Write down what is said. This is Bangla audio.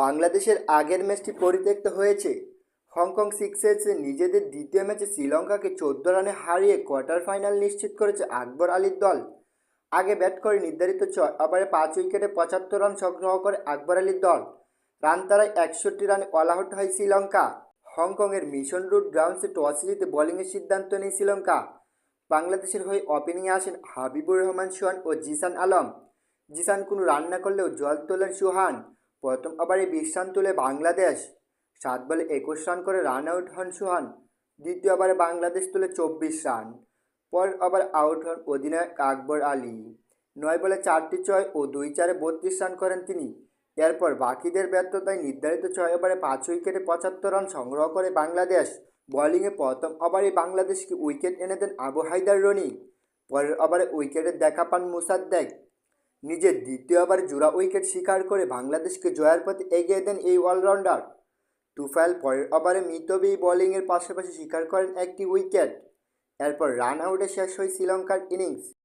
বাংলাদেশের আগের ম্যাচটি পরিত্যক্ত হয়েছে। হংকং সিক্সার্সে নিজেদের দ্বিতীয় ম্যাচে শ্রীলঙ্কাকে চোদ্দ রানে হারিয়ে কোয়ার্টার ফাইনাল নিশ্চিত করেছে আকবর আলীর দল। আগে ব্যাট করে নির্ধারিত ছয় ওভারে পাঁচ উইকেটে পঁচাত্তর রান সংগ্রহ করে আকবর আলীর দল। রান তারায় একষট্টি রানে অল আউট হয় শ্রীলঙ্কা। হংকংয়ের মিশন রুট গ্রাউন্ডসে টস জিতে বোলিংয়ের সিদ্ধান্ত নেয় শ্রীলঙ্কা। বাংলাদেশের হয়ে ওপেনিংয়ে আসেন হাবিবুর রহমান, সোহান ও জিসান আলম। জিসান কোনো রান না করলেও জল তোলেন সুহান। প্রথম ওভারে বিশ রান তুলে বাংলাদেশ। সাত বলে একুশ রান করে রান আউট হন সুহান। দ্বিতীয় ওভারে বাংলাদেশ তুলে চব্বিশ রান। পরের ওভার আউট হন অধিনায়ক আকবর আলী। নয় বলে চারটি ছয় ও দুই চারে বত্রিশ রান করেন তিনি। এরপর বাকিদের ব্যর্থতায় নির্ধারিত ছয় ওভারে পাঁচ উইকেটে পঁচাত্তর রান সংগ্রহ করে বাংলাদেশ। বোলিংয়ে প্রথম ওভারে বাংলাদেশকে উইকেট এনে দেন আবু হায়দার রনি। পরের ওভারে উইকেটের দেখা পান মুসাদ্দেক। নিজের দ্বিতীয়বার জোড়া উইকেট শিকার করে বাংলাদেশকে জয়ের পথে এগিয়ে দেন এই অলরাউন্ডার। তুফাইল পরের ওভারে মিতবেই বোলিংয়ের পাশাপাশি শিকার করেন একটি উইকেট। এরপর রান আউটে শেষ হয় শ্রীলঙ্কার ইনিংস।